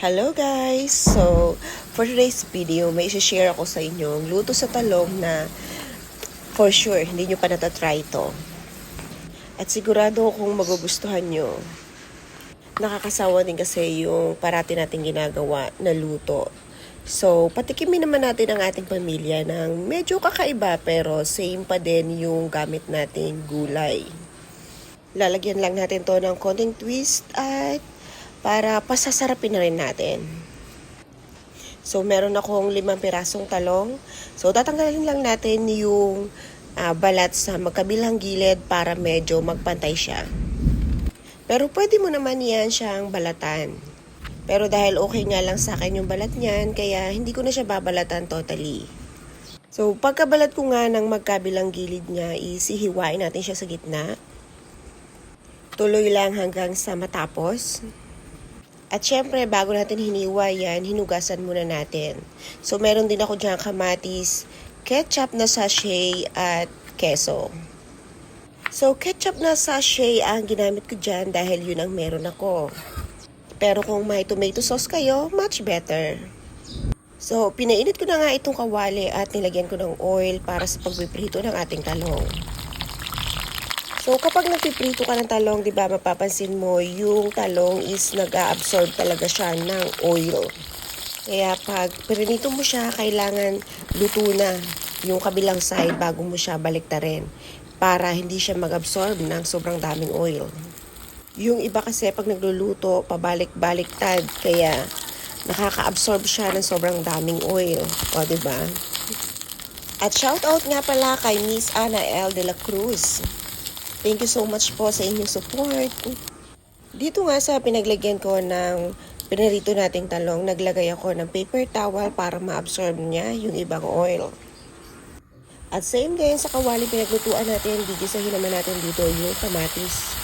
Hello guys! So, for today's video, may share ako sa inyo luto sa talong na for sure, hindi nyo pa natatry ito. At sigurado kung magugustuhan nyo. Nakakasawa din kasi yung parati natin ginagawa na luto. So, patikimin naman natin ang ating pamilya ng medyo kakaiba pero same pa din yung gamit nating gulay. Lalagyan lang natin to ng konting twist at para pasasarapin na rin natin. So, meron akong limang pirasong talong. So, tatanggalin lang natin yung ah, balat sa magkabilang gilid para medyo magpantay siya. Pero pwede mo naman yan siyang balatan. Pero dahil okay nga lang sa akin yung balat niyan, kaya hindi ko na siya babalatan totally. So, pagkabalat ko nga ng magkabilang gilid niya, isihiwain natin siya sa gitna. Tuloy lang hanggang sa matapos. At syempre, bago natin hiniwa yan, hinugasan muna natin. So, meron din ako dyan kamatis, ketchup na sachet, at keso. So, ketchup na sachet ang ginamit ko dyan dahil yun ang meron ako. Pero kung may tomato sauce kayo, much better. So, pinainit ko na nga itong kawali at nilagyan ko ng oil para sa pagpiprito ng ating talong. So, kapag nagpiprito ka ng talong, di ba, mapapansin mo, yung talong is nag-absorb talaga siya ng oil. Kaya pag pirinito mo siya, kailangan luto na yung kabilang side bago mo siya baliktarin para hindi siya mag-absorb ng sobrang daming oil. Yung iba kasi pag nagluluto, pabalik-baliktad, kaya nakaka-absorb siya ng sobrang daming oil. O, di ba? At shoutout nga pala kay Miss Ana L. de la Cruz. Thank you so much po sa inyong support. Dito nga sa pinaglagyan ko ng pinarito nating talong, naglagay ako ng paper towel para ma-absorb niya yung ibang oil. At same din sa kawali pinaglutuan natin, gigisahin naman natin dito yung kamatis.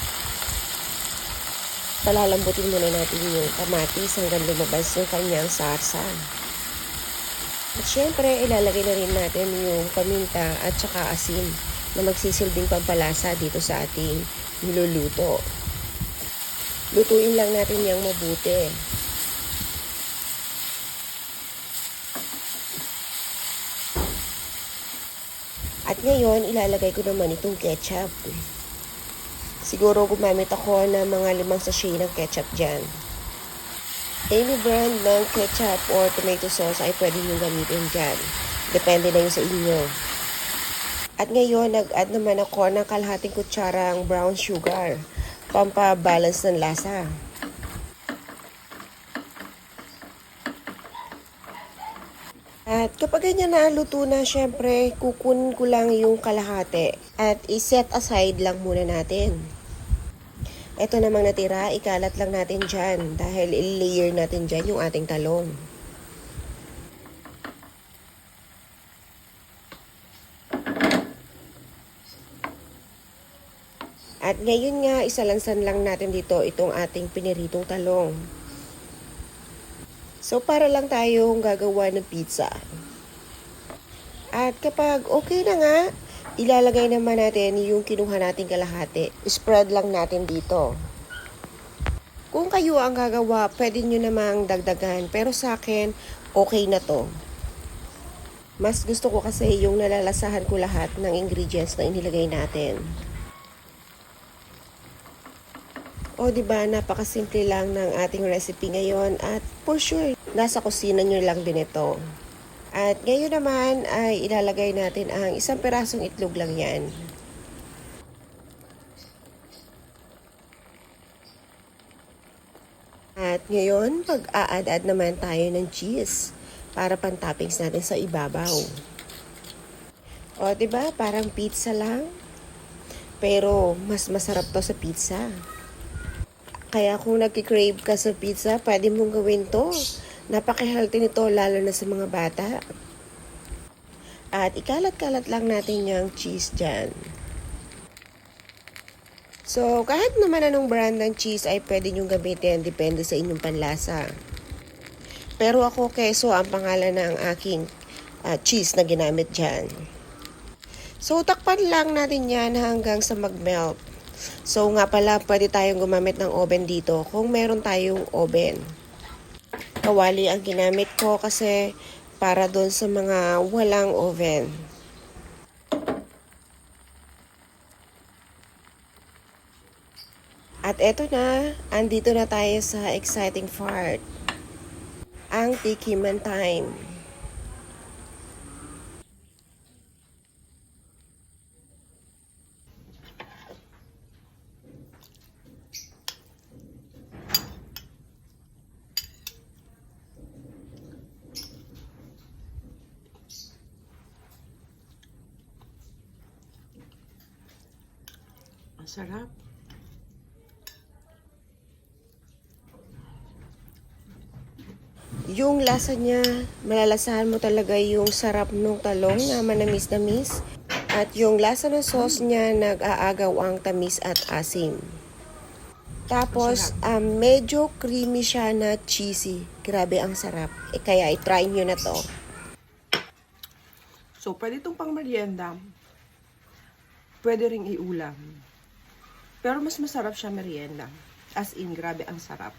Palalambutin muna natin yung kamatis hanggang lumabas yung kanyang sarsa. At syempre, ilalagay na rin natin yung paminta at saka asin na magsisilbing pampalasa dito sa ating niluluto. Lutuin lang natin yung mabuti. At ngayon, ilalagay ko naman itong ketchup. Siguro gumamit ako ng mga limang sachet ng ketchup dyan. Any brand ng ketchup or tomato sauce ay pwede nyo gamitin dyan. Depende na yun sa inyo. At ngayon, nag-add naman ako ng kalahating kutsarang brown sugar. Pampabalance ng lasa. At kapag ganyan na luto na, syempre, kukunin ko lang yung kalahati. At iset aside lang muna natin. Ito namang natira, ikalat lang natin dyan dahil i-layer natin dyan yung ating talong. At ngayon nga, isalansan lang natin dito itong ating piniritong talong. So, para lang tayong gagawa ng pizza. At kapag okay na nga, ilalagay naman natin yung kinuha nating kalahati. Spread lang natin dito. Kung kayo ang gagawa, pwede nyo namang dagdagan. Pero sa akin, okay na to. Mas gusto ko kasi yung nalalasahan ko lahat ng ingredients na inilagay natin. O di ba napakasimple lang ng ating recipe ngayon at for sure nasa kusina nyo lang din ito. At ngayon naman ay ilalagay natin ang isang perasong itlog lang yan. At ngayon, pag-a-add naman tayo ng cheese para pan-toppings natin sa ibabaw. O, di ba? Parang pizza lang. Pero mas masarap to sa pizza. Kaya kung nagki-crave ka sa pizza, pwede mong gawin to. Napaka-healthy nito lalo na sa mga bata. At ikalat-kalat lang natin yung cheese dyan. So, kahit naman anong brand ng cheese ay pwede nyong gamitin. Depende sa inyong panlasa. Pero ako, keso ang pangalan ng aking ah, cheese na ginamit dyan. So, takpan lang natin yan hanggang sa mag-melt. So nga pala, pwede tayong gumamit ng oven dito kung meron tayong oven. kawali ang ginamit ko kasi para doon sa mga walang oven. At eto na, andito na tayo sa exciting part. Ang tikiman time. Ang sarap. Yung lasa niya, malalasahan mo talaga yung sarap ng talong na manamis-namis. At yung lasa ng sauce niya, nag-aagaw ang tamis at asim. Tapos, um, medyo creamy siya na cheesy. Grabe ang sarap. Eh, kaya i-try nyo na to. So, pwede itong pang merienda. Pwede ring iulam. Pero mas masarap siya merienda. As in, grabe ang sarap.